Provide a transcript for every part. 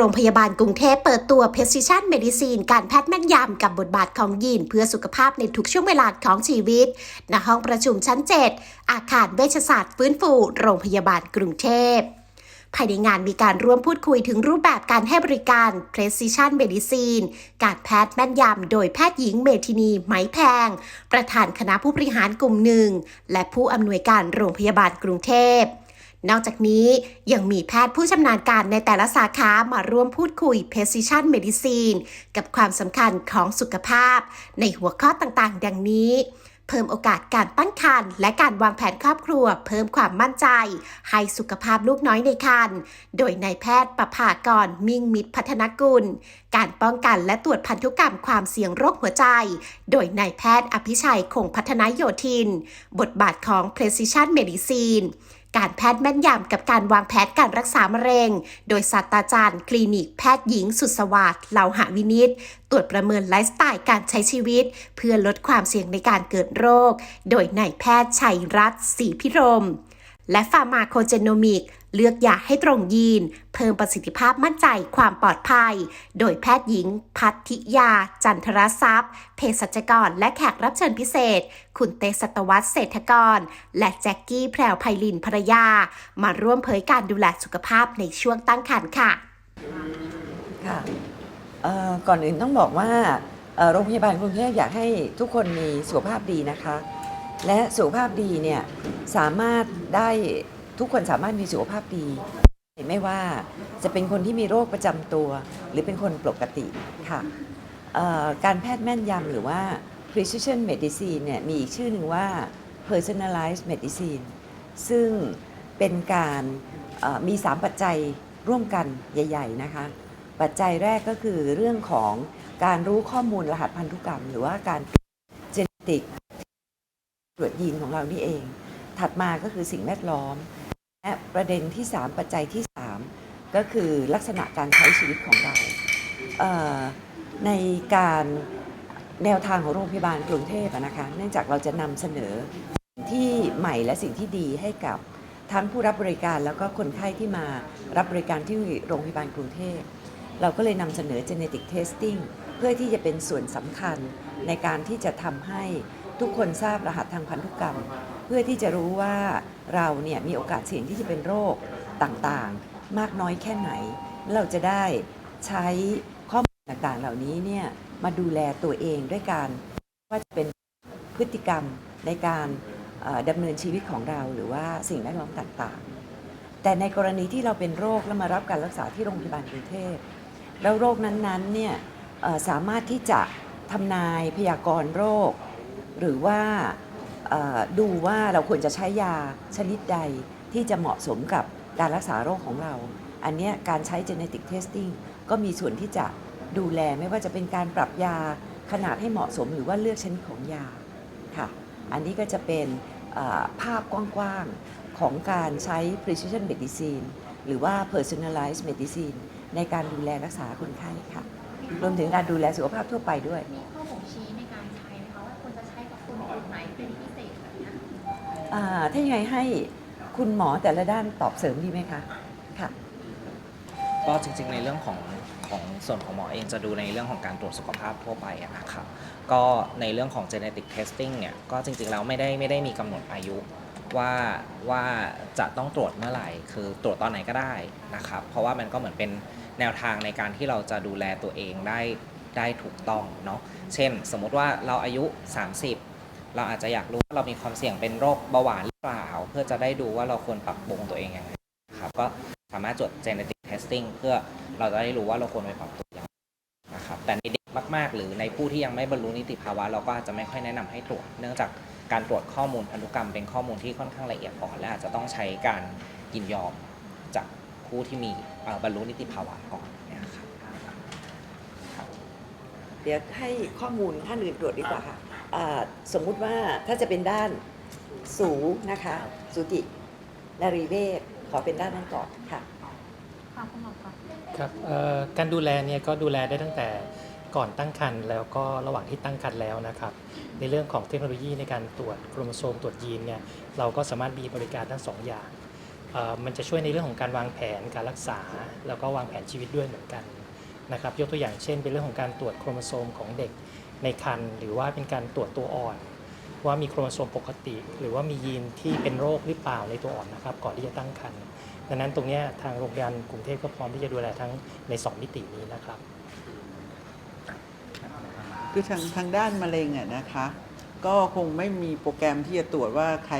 รงพยาบาลกรุงเทพเปิดตัว Precision Medicine การแพทย์แม่นยำกับบทบาทของยีนเพื่อสุขภาพในทุกช่วงเวลาของชีวิต ณ ห้องประชุมชั้น 7 อาคารเวชศาสตร์ฟื้นฟู โรงพยาบาลกรุงเทพภายในงานมีการร่วมพูดคุยถึงรูปแบบการให้บริการ Precision Medicine การแพทย์แม่นยำโดยแพทย์หญิงเมทินีไหมแพง ประธานคณะผู้บริหารกลุ่มหนึ่ง และผู้อำนวยการโรงพยาบาลกรุงเทพ นอกจากนี้ยังมีแพทย์ผู้ชำนาญการในแต่ละสาขามาร่วมพูดคุย Precision Medicine กับความสำคัญของสุขภาพ ในหัวข้อต่างๆ ดังนี้ เพิ่มโอกาสการตั้งครรภ์และการวางแผนครอบครัว เพิ่มความมั่นใจ ให้สุขภาพลูกน้อยในครรภ์โดยนายแพทย์ประภากรมิ่งมิตรพัฒนกุล การป้องกันและตรวจพันธุกรรมความเสี่ยงโรคหัวใจ โดยนายแพทย์อภิชัยคงพัฒนาโยธิน บทบาทของ Precision Medicine การแพทย์แม่นยำกับการวางแผนการรักษามะเร็ง โดยศาสตราจารย์ คลินิกแพทย์หญิงสุดสวัสดิ์เหลาหะวินิตตรวจประเมินไลฟ์สไตล์การใช้ชีวิต เพื่อลดความเสี่ยงในการเกิดโรค โดยนายแพทย์ชัยรัตน์ศรีพิรม และฟาร์มาโคเจโนมิก เลือกยาให้ตรงยีน เพิ่มประสิทธิภาพมั่นใจความปลอดภัย โดยแพทย์หญิง พัทธิยา จันทรทรัพย์เภสัชกร และแขกรับเชิญพิเศษ คุณเตสัตวัฒน์เศรษฐกร และแจ็คกี้แพรวไพลินภรรยา มาร่วมเผยการดูแลสุขภาพในช่วงตั้งครรภ์ค่ะ ค่ะก่อนอื่นต้องบอกว่าโรงพยาบาลกรุงเทพอยากให้ทุกคนมีสุขภาพดีนะคะ และสุขภาพดีเนี่ยสามารถได้ ทุกคนสามารถมีสุขภาพดี ไม่ว่าจะเป็นคนที่มีโรคประจำตัว หรือเป็นคนปกติค่ะการแพทย์แม่นยำหรือว่า precision medicine เนี่ยมีอีกชื่อหนึ่งว่า personalized medicine ซึ่งเป็นการมี 3 ปัจจัยร่วมกันใหญ่ ๆ นะคะ ปัจจัยแรกก็คือเรื่องของการรู้ข้อมูลรหัสพันธุกรรม หรือว่าการเจเนติกตรวจยีนของเรานี่เอง ถัดมาก็คือสิ่งแวดล้อม และประเด็นที่ 3 ปัจจัยที่ 3 ก็คือลักษณะการใช้ชีวิตของเราเในการแนวทางของโรงพยาบาลกรุงเทพนะคะเนื่องจากเราจะนำเสนอสิ่งที่ใหม่และสิ่งที่ดีให้กับทั้งผู้รับบริการแล้วก็คนไข้ที่มารับบริการที่โรงพยาบาลกรุงเทพ เราก็เลยนำเสนอ genetic testing เพื่อที่จะเป็นส่วนสำคัญในการที่จะทำให้ ทุกคนทราบรหัสทางพันธุกรรม เพื่อที่จะรู้ว่าเราเนี่ยมีโอกาสเสี่ยงที่จะเป็นโรคต่างๆ มากน้อยแค่ไหน เราจะได้ใช้ข้อมูลต่างๆ เหล่านี้เนี่ยมาดูแลตัวเองด้วยการว่าจะเป็นพฤติกรรมในการดำเนินชีวิตของเราหรือว่าสิ่งแวดล้อมต่างๆ แต่ในกรณีที่เราเป็นโรคแล้วมารับการรักษาที่โรงพยาบาลกรุงเทพแล้วโรคนั้นๆเนี่ยสามารถที่จะทำนายพยากรณ์โรค หรือว่าดูว่าเราควรจะใช้ยาชนิดใดที่จะเหมาะสมกับการรักษาโรคของเรา อันนี้การใช้ genetic testing ก็มีส่วนที่จะดูแลไม่ว่าจะเป็นการปรับยาขนาดให้เหมาะสมหรือว่าเลือกชนิดของยาค่ะ อันนี้ก็จะเป็นภาพกว้างๆ ของการใช้ precision medicine หรือว่า personalized medicine ในการดูแลรักษาคนไข้ค่ะ รวมถึงการดูแลสุขภาพทั่วไปด้วย อ่าถ้ายังไงให้คุณหมอแต่ละด้านตอบเสริมดีไหมคะค่ะ ก็จริงๆในเรื่องของของส่วนของหมอเองจะดูในเรื่องของการตรวจสุขภาพทั่วไปอะนะครับก็ในเรื่องของ genetic testing เนี่ยก็จริงๆแล้วไม่ได้ไม่ได้มีกำหนดอายุว่าว่าจะต้องตรวจเมื่อไหร่ คือตรวจตอนไหนก็ได้นะครับเพราะว่ามันก็เหมือนเป็นแนวทางในการที่เราจะดูแลตัวเองได้ได้ถูกต้องเนาะเช่น สมมุติว่าเราอายุ 30 เราอาจจะอยากรู้ว่าเรามีความเสี่ยงเป็นโรคเบาหวานหรือเปล่า เพื่อจะได้ดูว่าเราควรปรับปรุงตัวเองยังไงครับก็สามารถจด genetic testing เพื่อเราจะได้รู้ว่าเราควรไปปรับตัวยังไงนะครับแต่ในเด็กมาก ๆ หรือในผู้ที่ยังไม่บรรลุนิติภาวะ เราก็อาจจะไม่ค่อยแนะนำให้ตรวจ เนื่องจากการตรวจข้อมูลพันธุกรรมเป็นข้อมูลที่ค่อนข้างละเอียดอ่อนและอาจจะต้องใช้การยินยอมจากผู้ที่มีบรรลุนิติภาวะก่อนเนะครับเดี๋ยวให้ข้อมูลท่านอื่นตรวจดีกว่าค่ะ สมมุติว่าถ้าจะเป็นด้านสูนะคะสุตินารีเวชขอเป็นด้านนั้นก่อนค่ะค่ะคุณหมอคะครับเอ่อการดูแลเนี่ยก็ดูแลได้ตั้งแต่ก่อนตั้งครรภ์แล้วก็ระหว่างที่ตั้งครรภ์แล้วนะครับ ในเรื่องของเทคโนโลยีในการตรวจโครโมโซมตรวจยีนเนี่ยเราก็สามารถมีบริการทั้งสองอย่างเอ่อมันจะช่วยในเรื่องของการวางแผนการรักษา แล้วก็วางแผนชีวิตด้วยเหมือนกันนะครับ ยกตัวอย่างเช่น เป็นเรื่องของการตรวจโครโมโซมของเด็ก ในครรภ์หรือว่าเป็นการตรวจตัวอ่อน ว่ามีโครโมโซมปกติ หรือว่ามียีนที่เป็นโรคหรือเปล่าในตัวอ่อนนะครับ ก่อนที่จะตั้งครรภ์ดังนั้นตรงนี้ทางโรงพยาบาลกรุงเทพก็พร้อมที่จะดูแลทั้งในสองมิตินี้นะครับ คือทางทางด้านมะเร็งอะนะคะ ก็คงไม่มีโปรแกรมที่จะตรวจว่าใคร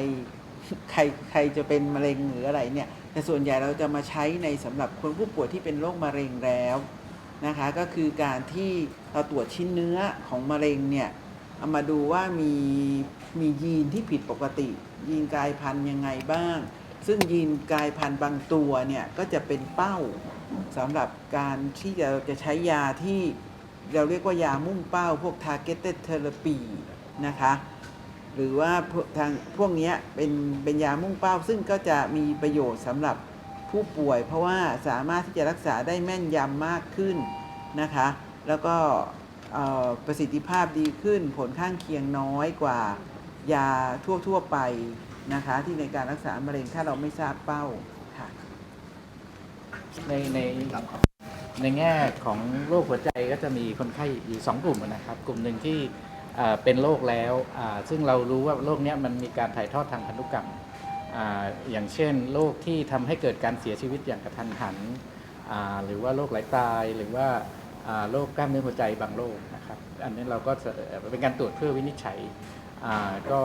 ใครใครจะเป็นมะเร็งหรืออะไรเนี่ยแต่ส่วนใหญ่เราจะมาใช้ในสำหรับคนผู้ป่วยที่เป็นโรคมะเร็งแล้ว นะคะก็คือการที่เราตรวจชิ้นเนื้อของมะเร็งเนี่ยเอามาดูว่ามีมียีนที่ผิดปกติ ยีนกลายพันธุ์ยังไงบ้าง ซึ่งยีนกลายพันธุ์บางตัวเนี่ยก็จะเป็นเป้าสำหรับการที่จะจะใช้ยาที่เราเรียกว่ายามุ่งเป้าพวก targeted therapy นะคะหรือว่าพวกทางพวกนี้เป็นเป็นยามุ่งเป้าซึ่งก็จะมีประโยชน์สำหรับ ผู้ป่วย เพราะว่าสามารถที่จะรักษาได้แม่นยำมากขึ้นนะคะ แล้วก็ประสิทธิภาพดีขึ้น ผลข้างเคียงน้อยกว่ายาทั่ว ๆ ไปนะคะ ที่ในการรักษามะเร็งถ้าเราไม่ทราบเป้าค่ะในในในแง่ของโรคหัวใจก็จะมีคนไข้อยู่สองกลุ่มนะครับ กลุ่มหนึ่งที่เป็นโรคแล้วซึ่งเรารู้ว่าโรคเนี้ยมันมีการถ่ายทอดทางพันธุกรรม อย่างเช่นโรคที่ทำให้เกิดการเสียชีวิตอย่างกระทันหัน หรือว่าโรคไหลตาย หรือว่าโรคกล้ามเนื้อหัวใจบางโรคนะครับ อันนี้เราก็เป็นการตรวจเพื่อวินิจฉัยก็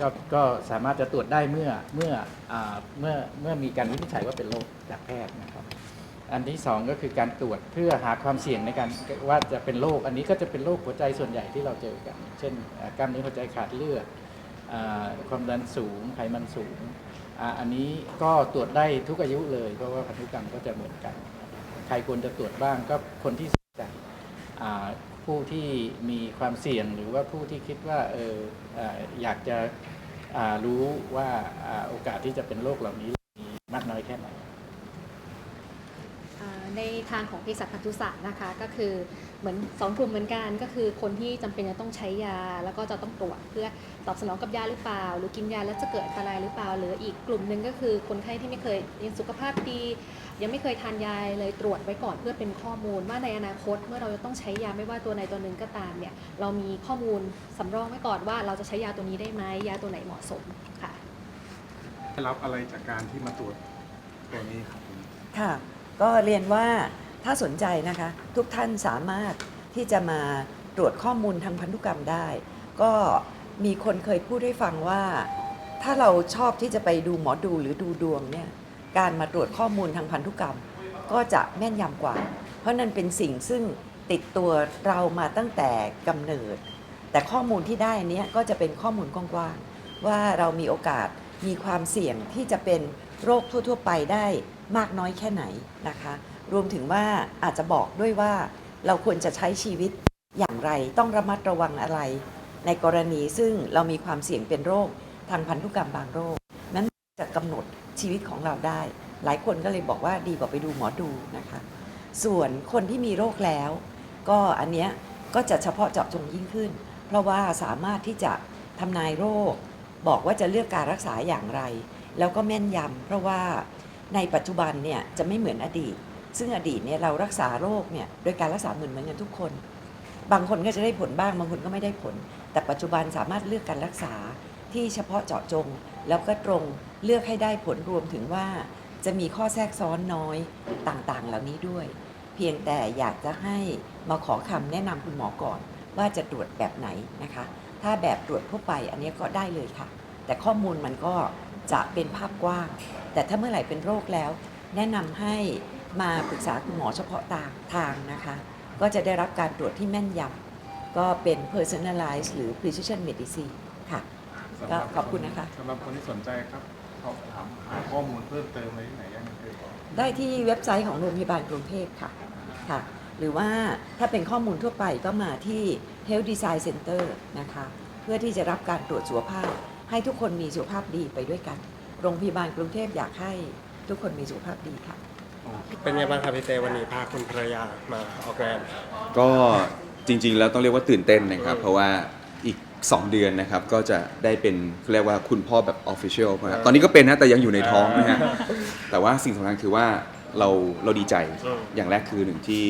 ก็ก็สามารถจะตรวจได้เมื่อเมื่ออเมื่อเมื่อมีการวินิจฉัยว่าเป็นโรคจากแพทย์นะครับ อันที่สองก็คือการตรวจเพื่อหาความเสี่ยงในการว่าจะเป็นโรคอันนี้ก็จะเป็นโรคหัวใจส่วนใหญ่ที่เราเจอกัน เช่นกล้ามเนื้อหัวใจขาดเลือด ความดันสูงไขมันสูงอ,อันนี้ก็ตรวจได้ทุกอายุเลย เพราะว่าพันธุกรรมก็จะเหมือนกัน ใครควรจะตรวจบ้างก็คนที่สนใจอ่ผู้ที่มีความเสี่ยงหรือว่าผู้ที่คิดว่าเอออยากจะรู้ว่าโอกาสที่จะเป็นโรคเหล่านี้มีมากน้อยแค่ไหน ในทางของเภสัชพันธุศาสตร์นะคะ ก็คือเหมือนสองกลุ่มเหมือนกันก็คือคนที่จำเป็นจะต้องใช้ยา แล้วก็จะต้องตรวจเพื่อตอบสนองกับยาหรือเปล่า หรือกินยาแล้วจะเกิดอันตรายหรือเปล่า หรืออีกกลุ่มหนึ่งก็คือคนไข้ที่ไม่เคยยังสุขภาพดี ยังไม่เคยทานยาเลยตรวจไว้ก่อนเพื่อเป็นข้อมูลว่าในอนาคตเมื่อเราจะต้องใช้ยาไม่ว่าตัวใดตัวหนึ่งก็ตามเนี่ยเรามีข้อมูลสำรองไว้ก่อนว่าเราจะใช้ยาตัวนี้ได้ไหมยาตัวไหนเหมาะสมค่ะได้รับอะไรจากการที่มาตรวจตัวนี้ครับค่ะ ก็เรียนว่าถ้าสนใจนะคะ ทุกท่านสามารถที่จะมาตรวจข้อมูลทางพันธุกรรมได้ ก็มีคนเคยพูดให้ฟังว่า ถ้าเราชอบที่จะไปดูหมอดูหรือดูดวงเนี่ยการมาตรวจข้อมูลทางพันธุกรรม ก็จะแม่นยำกว่า เพราะนั่นเป็นสิ่งซึ่งติดตัวเรามาตั้งแต่กำเนิด แต่ข้อมูลที่ได้เนี้ยก็จะเป็นข้อมูลกว้างๆว่าเรามีโอกาสมีความเสี่ยงที่จะเป็นโรคทั่ว ๆ ไปได้ มากน้อยแค่ไหนนะคะ รวมถึงว่าอาจจะบอกด้วยว่าเราควรจะใช้ชีวิตอย่างไร ต้องระมัดระวังอะไร ในกรณีซึ่งเรามีความเสี่ยงเป็นโรคทางพันธุกรรมบางโรค นั้นจะกำหนดชีวิตของเราได้ หลายคนก็เลยบอกว่าดีกว่าไปดูหมอดูนะคะ ส่วนคนที่มีโรคแล้ว ก็อันเนี้ยก็จะเฉพาะเจาะจงยิ่งขึ้น เพราะว่าสามารถที่จะทำนายโรค บอกว่าจะเลือกการรักษาอย่างไร แล้วก็แม่นยำเพราะว่า ในปัจจุบันเนี่ยจะไม่เหมือนอดีต ซึ่งอดีตเนี่ยเรารักษาโรคเนี่ยโดยการรักษาเหมือนเหมือนกันทุกคน บางคนก็จะได้ผลบ้างบางคนก็ไม่ได้ผล แต่ปัจจุบันสามารถเลือกการรักษาที่เฉพาะเจาะจง แล้วก็ตรงเลือกให้ได้ผลรวมถึงว่าจะมีข้อแทรกซ้อนน้อยต่างๆ เหล่านี้ด้วย เพียงแต่อยากจะให้มาขอคำแนะนำคุณหมอก่อน ว่าจะตรวจแบบไหนนะคะ ถ้าแบบตรวจทั่วไปอันนี้ก็ได้เลยค่ะ แต่ข้อมูลมันก็จะเป็นภาพกว้าง แต่ถ้าเมื่อไหร่เป็นโรคแล้ว แนะนำให้มาปรึกษาคุณหมอเฉพาะทางทางนะคะ ก็จะได้รับการตรวจที่แม่นยำก็เป็น personalized หรือ precision medicine ค่ะก็ขอบคุณนะคะ สำหรับคนที่สนใจครับสอบถามหาข้อมูลเพิ่มเติมอะไรที่ไหนยังไงเอ่ยได้ที่เว็บไซต์ของโรงพยาบาลกรุงเทพค่ะค่ะ หรือว่าถ้าเป็นข้อมูลทั่วไปก็มาที่ Health Design Center นะคะ เพื่อที่จะรับการตรวจสุขภาพ ให้ทุกคนมีสุขภาพดีไปด้วยกัน โรงพยาบาลกรุงเทพอยากให้ทุกคนมีสุขภาพดีค่ะ เป็นไงบ้างครับพี่เต้วันนี้พาคุณภรรยามาออกแรงก็จริงๆ แล้วต้องเรียกว่าตื่นเต้นนะครับ เพราะว่าอีก 2 เดือนนะครับก็จะได้เป็นเขาเรียกว่าคุณพ่อแบบออฟฟิเชียลตอนนี้ก็เป็นนะแต่ยังอยู่ในท้องนะฮะแต่ว่าสิ่งสำคัญคือว่าเราเราดีใจอืมอย่างแรกคือหนึ่งที่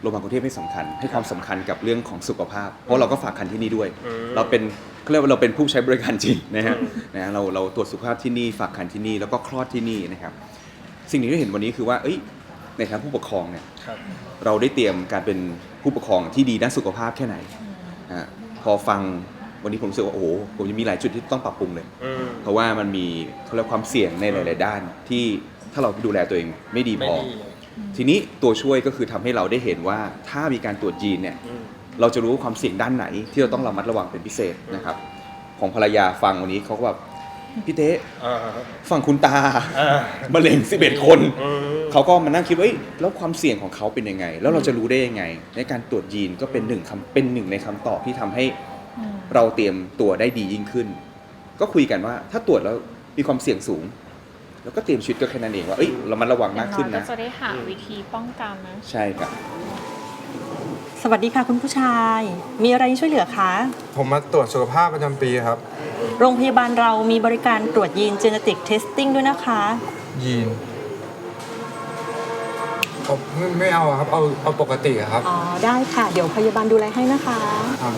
โรงพยาบาลกรุงเทพให้สำคัญ ให้ความสำคัญกับเรื่องของสุขภาพ เพราะเราก็ฝากคันที่นี่ด้วยเราเป็นเขาเรียกว่าเราเป็นผู้ใช้บริการจริงนะฮะนะฮะเราเราตรวจสุขภาพที่นี่ฝากคันที่นี่แล้วก็คลอดที่นี่นะครับ สิ่งที่เราเห็นวันนี้คือว่าเอ้ยในฐานะผู้ปกครองเนี่ย ครับ เราได้เตรียมการเป็นผู้ปกครองที่ดีด้านสุขภาพแค่ไหนฮะพอฟังวันนี้ผมรู้สึกว่าโอ้โหผมยังมีหลายจุดที่ต้องปรับปรุงเลย อืม เพราะว่ามันมีเขาเรียกความเสี่ยงในหลาย ๆ ด้าน ที่ถ้าเราดูแลตัวเองไม่ดีพไม่อดี ทีนี้ตัวช่วยก็คือทำให้เราได้เห็นว่าถ้ามีการตรวจยีนเนี่ย อืม เราจะรู้ว่าความเสี่ยงด้านไหนที่เราต้องระมัดระวังเป็นพิเศษนะครับ ของภรรยาฟังวันนี้เขาก็แบบพี่เต้อ่าฝั่งคุณตาอ่ามะเร็ง11 คน อืม เขาก็มานั่งคิดว่าเอ้ยแล้วความเสี่ยงของเขาเป็นยังไง แล้วเราจะรู้ได้ยังไง ในการตรวจยีนก็เป็นหนึ่งคำเป็นหนึ่งในคำตอบที่ทำให้เราเตรียมตัวได้ดียิ่งขึ้น ก็คุยกันว่าถ้าตรวจแล้วมีความเสี่ยงสูง แล้วก็เตรียมชีวิตก็แค่นั้นเองว่าเอ้ยเรามันระวังมากขึ้นก็นะจะได้หาวิธีป้องกันนะใช่ครับ สวัสดีค่ะคุณผู้ชาย มีอะไรช่วยเหลือคะผมมาตรวจสุขภาพประจำปีครับ โรงพยาบาลเรามีบริการตรวจยีน Genetic Testing ด้วยนะคะ ยีนผมไม่ไม่เอาอะครับเอาเอาปกติอะครับ อ๋อ ได้ค่ะ เดี๋ยวพยาบาลดูแลให้นะคะ ครับ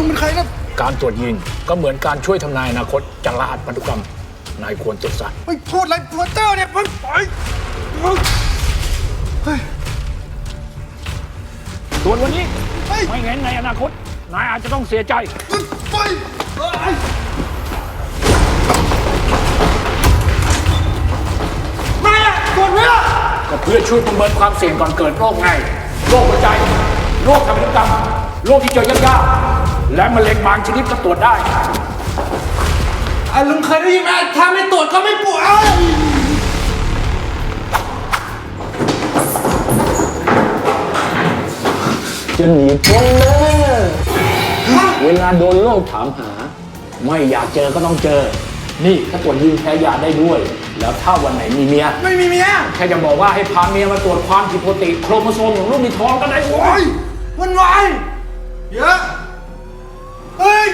ยมึงเป็นใครนะการตรวจยีนก็เหมือนการช่วยทำนายอนาคตจากรหัสพันธุกรรม นายควรตรวจสอบเฮ้ยพูดอะไรโปรเตอร์เนี่ยมันปล่อยเฮ้ยเฮ้ยตรวจวันนี้ เฮ้ยไม่งั้นในอนาคต นายอาจจะต้องเสียใจเฮ้ยเฮ้ยไม่อะตรวจไม่อะก็เพื่อช่วยประเมินความเสี่ยงก่อนเกิดโรคไง โรคหัวใจ โรคทางพันธุกรรม โรคที่เจอยากๆและมะเร็งบางชนิดก็ตรวจได้อะลุงเคยได้ยินไหมถ้าไม่ตรวจก็ไม่ป่วยเอ้ยจะหนีพ้นเลยเวลาโดนโรคถามหา ไม่อยากเจอก็ต้องเจอ นี่ถ้าตรวจยีนแพ้ยาได้ด้วย แล้วถ้าวันไหนมีเมีย ไม่มีเมีย แค่จะบอกว่าให้พาเมียมาตรวจความผิดปกติ โครโมโซมของลูกในท้องก็ได้โว้โอ้ยยมันวาย เยอะ เฮ้ย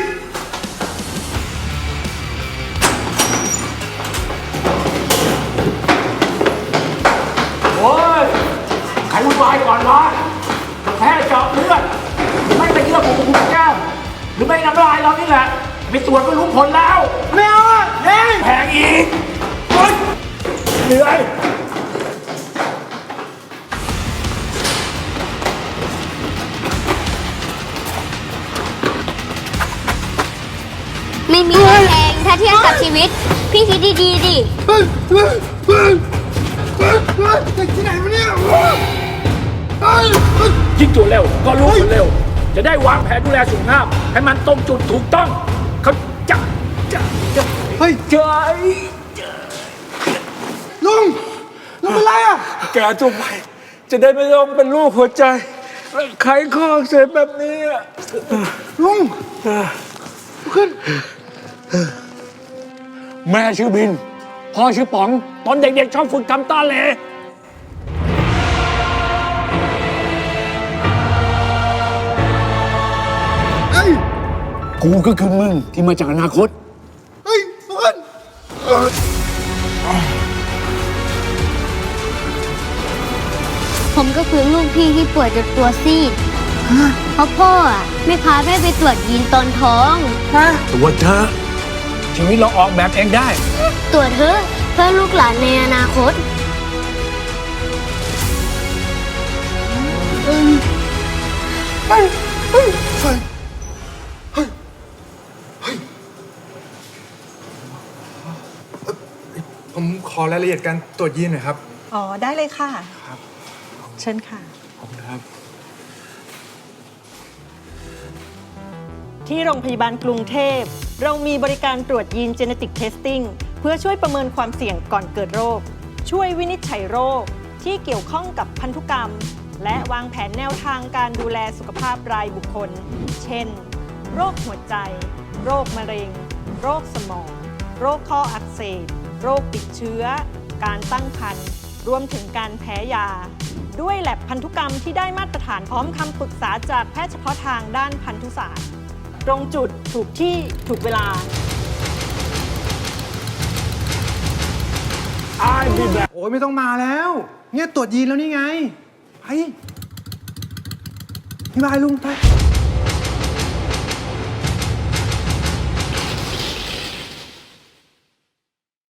โอ้ยใครวุ่นวายก่อนวะจะแพ้เจาะเลือดหรือไม่ไปเยื่อบุกบุกแก้มหรือไม่น้ำลายเรานี่แหละไปตรวจก็รู้ผลแล้ว ไม่เอาอะเฮ้ยแพงอีกโอ๊ยเหนื่อย ไม่มีแพงถ้าเทียบกับชีวิต พี่คิดดีๆดิ เฮ้ยเฮ้ยเฮ้ยเฮ้ยเฮ้ยเด็กที่ไหนมาเนี่ยเฮ้ยเฮ้ยเฮ้ยยิ่งตรวเร็วก็รู้ผลเร็ว จะได้วางแผนดูแลสุขภาพ ให้มันตรงจุดถูกต้อง เขาจะจะจะเฮ้ยเจอลุงลุงเป็นไรอะแกตัวไปจะได้ไม่ต้องเป็นลูกหัวใจไขข้อเสบแบบนี้อะลุงขึ้น แม่ชื่อบิน พ่อชื่อป๋อง ตอนเด็กๆชอบฝึกทำตาเหลเฮ้ย กูก็คือมึงที่มาจากอนาคต เฮ้ยลุกขึ้นเอ่อผมก็คือลูกพี่ที่ป่วยจนตัวซีด เพราะพ่ออะไม่พาแม่ไปตรวจยีนตอนท้องตัวเธอ ชีวิตเราออกแบบเองได้ตรวจเถอะเพื่อลูกหลานในอนาคตเฮ้ยเฮ้ยเฮ้ยเฮ้ยเฮ้ยเอ่อผมขอรายละเอียดการตรวจยีนหน่อยครับ อ๋อ ได้เลยค่ะ ครับ เชิญค่ะ ขอบคุณครับ ที่โรงพยาบาลกรุงเทพ เรามีบริการตรวจยีน Genetic Testing เพื่อช่วยประเมินความเสี่ยงก่อนเกิดโรค ช่วยวินิจฉัยโรคที่เกี่ยวข้องกับพันธุกรรม และวางแผนแนวทางการดูแลสุขภาพรายบุคคล เช่น โรคหัวใจ โรคมะเร็ง โรคสมอง โรคข้ออักเสบ โรคติดเชื้อ การตั้งครรภ์รวมถึงการแพ้ยา ด้วยแลบพันธุกรรมที่ได้มาตรฐานพร้อมคำปรึกษาจากแพทย์เฉพาะทางด้านพันธุศาสตร์ ตรงจุดถูกที่ถูกเวลาโอ้ยไม่ต้องมาแล้ว เนี่ยตรวจยีนแล้วนี่ไง ไปพี่บายลุงไป